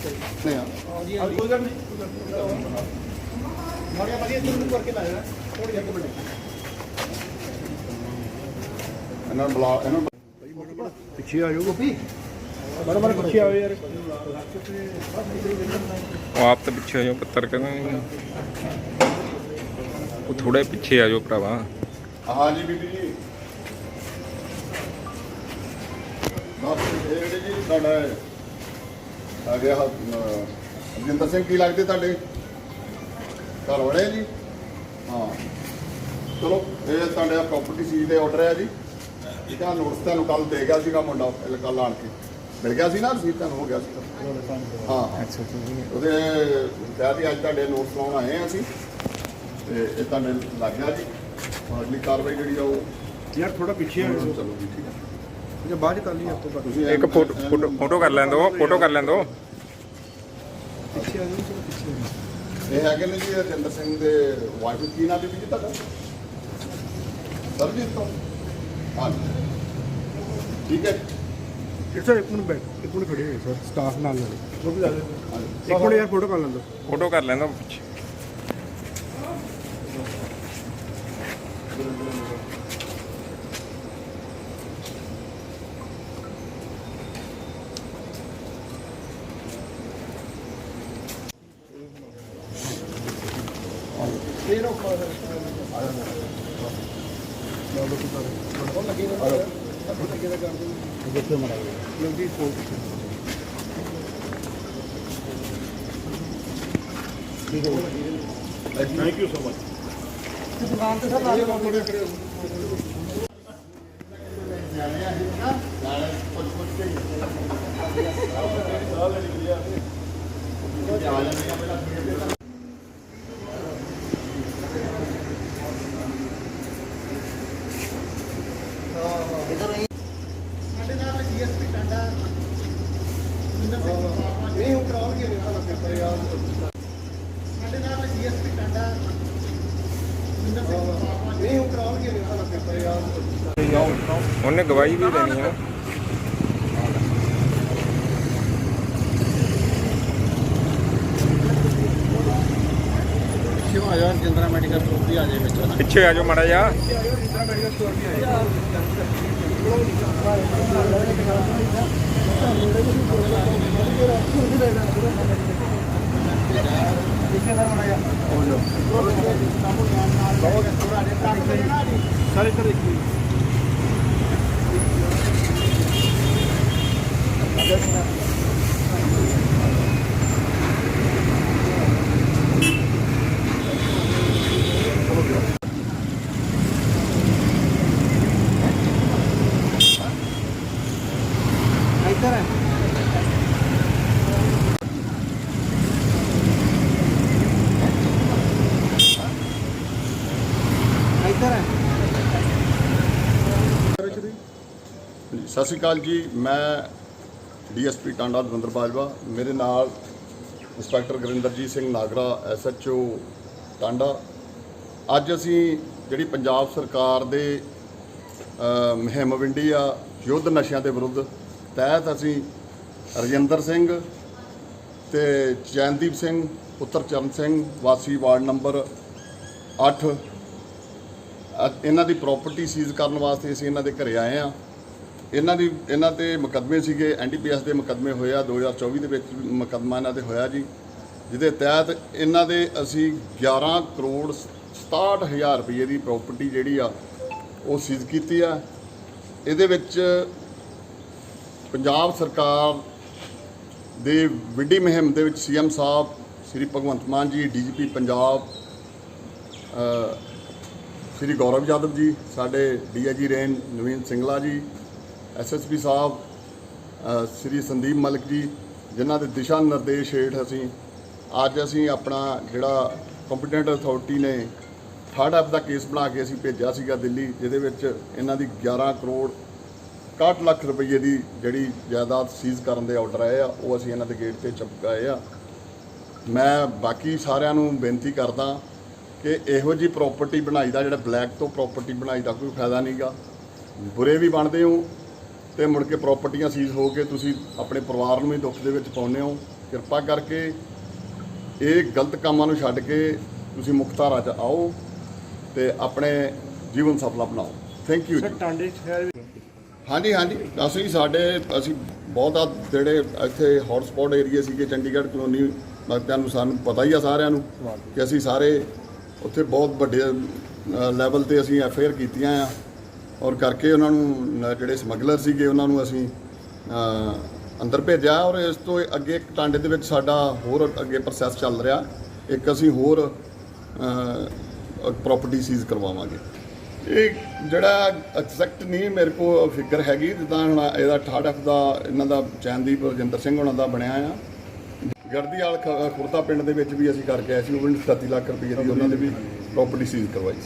ਨਹੀਂ ਆ ਕੋਈ ਗੱਲ ਨਹੀਂ ਮਾੜੀਆਂ ਵਧੀਆ ਇੱਧਰ ਨੂੰ ਕਰਕੇ ਲਾਇਆ ਥੋੜੀ ਜਿਹੀ ਅੱਗੇ ਇਹਨਾਂ ਨੂੰ ਇਹਨਾਂ ਪਿੱਛੇ ਆ ਜਾਓ ਗੋਪੀ ਬੜਾ ਬੜਾ ਪਿੱਛੇ ਆਓ ਯਾਰ ਉਹ ਆਪ ਤਾਂ ਪਿੱਛੇ ਆ ਜਾਓ, ਪੱਤਰ ਕਹਿੰਦਾ ਉਹ ਥੋੜੇ ਪਿੱਛੇ ਆ ਜਾਓ ਭਰਾਵਾ। ਹਾਂ ਜੀ ਬੀਬੀ ਜੀ। ਬਸ ਇਹ ਜਿਹੜੇ ਜੀ ਸਾਡਾ ਆ ਗਿਆ ਅਜਿੰਦਰ ਸਿੰਘ ਕੀ ਲੱਗਦੇ ਤੁਹਾਡੇ? ਘਰ ਵਾਲੇ ਆ ਜੀ? ਹਾਂ। ਚਲੋ ਇਹ ਤੁਹਾਡੇ ਪ੍ਰਾਪਰਟੀ ਸੀ ਦੇ ਆਰਡਰ ਹੈ ਜੀ। ਇਹਦਾ ਨੋਟਿਸ ਤੁਹਾਨੂੰ ਕੱਲ ਦੇ ਗਿਆ ਸੀਗਾ ਮੁੰਡਾ ਕੱਲ ਆਣ ਕੇ। ਮਿਲ ਗਿਆ ਸੀ ਨਾ ਰਸੀਦ ਤੁਹਾਨੂੰ? ਹੋ ਗਿਆ ਸੀ। ਹਾਂ। ਉਹਦੇ ਕਿਹਾ ਵੀ ਅੱਜ ਤੁਹਾਡੇ ਨੋਟਿਸ ਲਾਉਣ ਆਏ ਆ ਅਸੀਂ। ਤੇ ਇਹ ਤੁਹਾਡੇ ਲੱਗ ਗਿਆ ਜੀ। ਅਗਲੀ ਕਾਰਵਾਈ ਜਿਹੜੀ ਆ ਉਹ ਯਾਰ ਥੋੜਾ ਪਿੱਛੇ ਆ। ਜਾਓ ਚਲੋ ਜੀ ਠੀਕ ਹੈ ਜੇ ਬਾਅਦ ਚ ਕਰ ਲਈ ਆਪੋ ਤੁਸੀਂ ਇੱਕ ਫੋਟੋ ਫੋਟੋ ਫੋਟੋ ਕਰ ਲੈਣ ਦੋ ਫੋਟੋ ਕਰ ਲੈਣ ਦੋ। ਪਿੱਛੇ ਆ ਜਾਓ ਚਲੋ ਪਿੱਛੇ ਆ ਜਾਓ। ਇਹ ਹੈਗੇ ਨੇ ਜੀ ਰਜਿੰਦਰ ਸਿੰਘ ਦੇ ਵਾਈਫ ਕੀ ਨਾਮ ਬੀਬੀ ਜੀ ਤੁਹਾਡਾ? ਸਰਜੀਤ ਤੋਂ ਹਾਂ ਠੀਕ ਹੈ ਇੱਕ ਸਰ ਇੱਕ ਮਿੰਟ ਬੈਠ ਇੱਕ ਮਿੰਟ ਖੜੇ ਹੋਏ ਸਰ ਸਟਾਫ ਨਾਲ ਨਾਲ ਗੋਪੀ ਦਾ ਇੱਕ ਮਿੰਟ ਯਾਰ ਫੋਟੋ ਕਰ ਲੈਂਦੋ ਫੋਟੋ ਕਰ ਲੈਣ ਦੋ। ਪਿੱਛੇ ਇਹ ਰੋ ਖਾ ਆ ਲਓ ਲੋਕੀ ਸਾਰੇ ਉਹ ਲੱਗੇ ਨੇ ਲੱਗੇ ਦਾ ਕਰ ਦੋ ਦੇਖੋ ਮਰਾ ਜਲਦੀ ਫੋਨ ਠੀਕ ਹੈ ਥੈਂਕ ਯੂ ਸੋ ਮਚ ਦੁਕਾਨ ਤੇ ਸਰ ਨਾਲੇ ਕੋਲ ਖੜੇ ਹੋ ਸਾਡੇ ਨਾਲ ਡੀਐਸਪੀ ਟਾਂਡਾ ਯਾਰ ਸਾਡੇ ਨਾਲ ਟਾਂਡਾ ਯਾਰ ਉਹਨੇ ਗਵਾਹੀ ਵੀ ਦੇਣੀ ਆ ਸ਼ਿਵਾ ਯਾਰ ਜਿੰਦਰਾ ਮੈਡੀਕਲ ਸਟੋਰ ਵੀ ਆ ਜਾਏ ਵਿੱਚ। ਪਿੱਛੇ ਆ ਜਾਓ ਮਾੜਾ ਜਿਹਾ ਸਾਰੇ ਇੱਧਰ ਦੇਖੀ ਇੱਧਰ ਹੈ ਇੱਧਰ ਹੈ ਸਤਿ ਸ਼੍ਰੀ ਅਕਾਲ ਜੀ ਮੈਂ ਡੀਐਸਪੀ ਟਾਂਡਾ ਦਵਿੰਦਰ ਬਾਜਵਾ। ਮੇਰੇ ਨਾਲ ਇੰਸਪੈਕਟਰ ਗੁਰਿੰਦਰਜੀਤ ਸਿੰਘ ਨਾਗਰਾ ਐਸਐਚਓ ਟਾਂਡਾ। ਅੱਜ ਅਸੀਂ ਜਿਹੜੀ ਪੰਜਾਬ ਸਰਕਾਰ ਦੇ ਅ, ਮੁਹਿੰਮ ਵਿੰਡੀ ਆ ਯੁੱਧ ਨਸ਼ਿਆਂ ਦੇ ਵਿਰੁੱਧ ਤਹਿਤ ਅਸੀਂ ਰਜਿੰਦਰ ਸਿੰਘ ਤੇ ਚੈਨਦੀਪ ਸਿੰਘ, ਪੁੱਤਰ ਚਰਨ ਸਿੰਘ, ਵਾਸੀ ਵਾਰਡ ਨੰਬਰ 8 ਇਹਨਾਂ ਦੀ ਪ੍ਰਾਪਰਟੀ ਸੀਜ਼ ਕਰਨ ਵਾਸਤੇ ਅਸੀਂ ਇਹਨਾਂ ਦੇ ਘਰੇ ਆਏ ਆ ਇਹਨਾਂ ਦੀ, ਇਹਨਾਂ ਤੇ ਮੁਕੱਦਮੇ ਸੀਗੇ ਐਨਡੀਪੀਐਸ ਦੇ ਮੁਕੱਦਮੇ ਹੋਇਆ 2024 ਦੇ ਵਿੱਚ ਮੁਕੱਦਮਾ ਇਹਨਾਂ ਤੇ ਹੋਇਆ ਜੀ, ਜਿਹਦੇ ਤਹਿਤ ਇਹਨਾਂ ਦੇ ਅਸੀਂ 11 ਕਰੋੜ 67000 ਰੁਪਏ ਦੀ ਪ੍ਰਾਪਰਟੀ ਜਿਹੜੀ ਆ, ਉਹ ਸੀਜ਼ ਕੀਤੀ ਆ। ਇਹਦੇ ਵਿੱਚ ਪੰਜਾਬ ਸਰਕਾਰ ਦੇ ਵਿੱਢੀ ਮੁਹਿੰਮ ਦੇ ਵਿੱਚ ਸੀਐਮ ਸਾਹਿਬ, ਸ੍ਰੀ ਭਗਵੰਤ ਮਾਨ ਜੀ, ਡੀਜੀਪੀ ਪੰਜਾਬ ਸ੍ਰੀ ਗੌਰਵ ਯਾਦਵ ਜੀ, ਸਾਡੇ DIG range Naveen Singla ji SSP ਸਾਹਿਬ ਸ੍ਰੀ ਸੰਦੀਪ ਮਲਿਕ ਜੀ, ਜਿਨ੍ਹਾਂ ਦੇ ਦਿਸ਼ਾ ਨਿਰਦੇਸ਼ ਹੇਠ ਅਸੀਂ ਅੱਜ ਅਸੀਂ ਆਪਣਾ ਜਿਹੜਾ ਕੰਪੀਟੈਂਟ ਅਥਾਰਟੀ ਨੇ ਥਰਡ ਐਪ ਦਾ ਕੇਸ ਬਣਾ ਕੇ ਅਸੀਂ ਭੇਜਿਆ ਸੀਗਾ ਦਿੱਲੀ, ਜਿਹਦੇ ਵਿੱਚ ਇਹਨਾਂ ਦੀ 11 ਕਰੋੜ 61 ਲੱਖ ਰੁਪਏ ਦੀ ਜਿਹੜੀ ਜਾਇਦਾਦ ਸੀਜ਼ ਕਰਨ ਦੇ ਆਰਡਰ ਆਏ ਆ, ਉਹ ਅਸੀਂ ਇਹਨਾਂ ਦੇ ਗੇਟ ਤੇ ਚਪਕਾਏ ਆ। ਮੈਂ ਬਾਕੀ ਸਾਰਿਆਂ ਨੂੰ ਬੇਨਤੀ ਕਰਦਾ ਕਿ ਇਹੋ ਜੀ ਪ੍ਰਾਪਰਟੀ ਬਣਾਈ ਦਾ, ਜਿਹੜਾ ਬਲੈਕ ਤੋਂ ਪ੍ਰਾਪਰਟੀ ਬਣਾਈ ਦਾ ਕੋਈ ਫਾਇਦਾ ਨਹੀਂਗਾ ਬੁਰੇ ਵੀ ਬਣਦੇ ਹੋ ਤੇ ਮੁੜ ਕੇ ਪ੍ਰਾਪਰਟੀਆਂ ਸੀਜ਼ ਹੋ ਕੇ ਤੁਸੀਂ ਆਪਣੇ ਪਰਿਵਾਰ ਨੂੰ ਵੀ ਦੁੱਖ ਦੇ ਵਿੱਚ ਪਾਉਂਦੇ ਹੋ। ਕਿਰਪਾ ਕਰਕੇ ਇਹ ਗਲਤ ਕੰਮਾਂ ਨੂੰ ਛੱਡ ਕੇ ਤੁਸੀਂ ਮੁਖਤਾਰਾ 'ਚ ਆਓ ਤੇ ਆਪਣੇ ਜੀਵਨ ਸਫਲਾ ਬਣਾਓ। ਥੈਂਕ ਯੂ ਟਾਂਡੇ ਸ਼ਹਿਰ ਹਾਂਜੀ ਹਾਂਜੀ। ਅਸੀਂ ਸਾਡੇ, ਅਸੀਂ ਬਹੁਤਾ ਜਿਹੜੇ ਇੱਥੇ ਹੌਟਸਪੌਟ ਏਰੀਆ ਸੀਗੇ, ਚੰਡੀਗੜ੍ਹ ਕਲੋਨੀ ਮਗਤਿਆਂ ਨੂੰ ਸਾਨੂੰ ਪਤਾ ਹੀ ਆ ਸਾਰਿਆਂ ਨੂੰ ਕਿ ਅਸੀਂ ਸਾਰੇ ਉੱਥੇ ਬਹੁਤ ਵੱਡੇ ਲੈਵਲ ਤੇ ਅਸੀਂ ਐਫ ਕੀਤੀਆਂ ਆ। ਔਰ ਕਰਕੇ ਉਹਨਾਂ ਨੂੰ ਜਿਹੜੇ ਸਮਗਲਰ ਸੀਗੇ, ਉਹਨਾਂ ਨੂੰ ਅਸੀਂ ਅੰਦਰ ਭੇਜਿਆ। ਔਰ ਇਸ ਤੋਂ ਅੱਗੇ ਇੱਕ ਟਾਂਡੇ ਦੇ ਵਿੱਚ ਸਾਡਾ ਹੋਰ ਅੱਗੇ ਪ੍ਰੋਸੈਸ ਚੱਲ ਰਿਹਾ। ਇੱਕ ਅਸੀਂ ਹੋਰ ਪ੍ਰਾਪਰਟੀ ਸੀਜ਼ ਕਰਵਾਵਾਂਗੇ। ਇਹ ਜਿਹੜਾ ਐਗਜ਼ੈਕਟ ਨਹੀਂ ਮੇਰੇ ਕੋਲ ਫਿਗਰ ਹੈਗੀ, ਜਿੱਦਾਂ ਹੁਣ ਇਹਦਾ 68 ਦਾ ਇਹਨਾਂ ਦਾ ਚੈਨਦੀਪ ਰਜਿੰਦਰ ਸਿੰਘ ਉਹਨਾਂ ਦਾ ਬਣਿਆ ਆ। ਗਰਦੀਵਾਲ ਖ- ਖੁਰਦਾ ਪਿੰਡ ਦੇ ਵਿੱਚ ਵੀ ਅਸੀਂ ਕਰਕੇ ਆਏ ਸੀ, ਉਹ ਵੀ 37 ਲੱਖ ਰੁਪਏ ਦੀ ਉਹਨਾਂ ਦੇ ਵੀ ਪ੍ਰਾਪਰਟੀ ਸੀਜ਼ ਕਰਵਾਈ ਸੀ।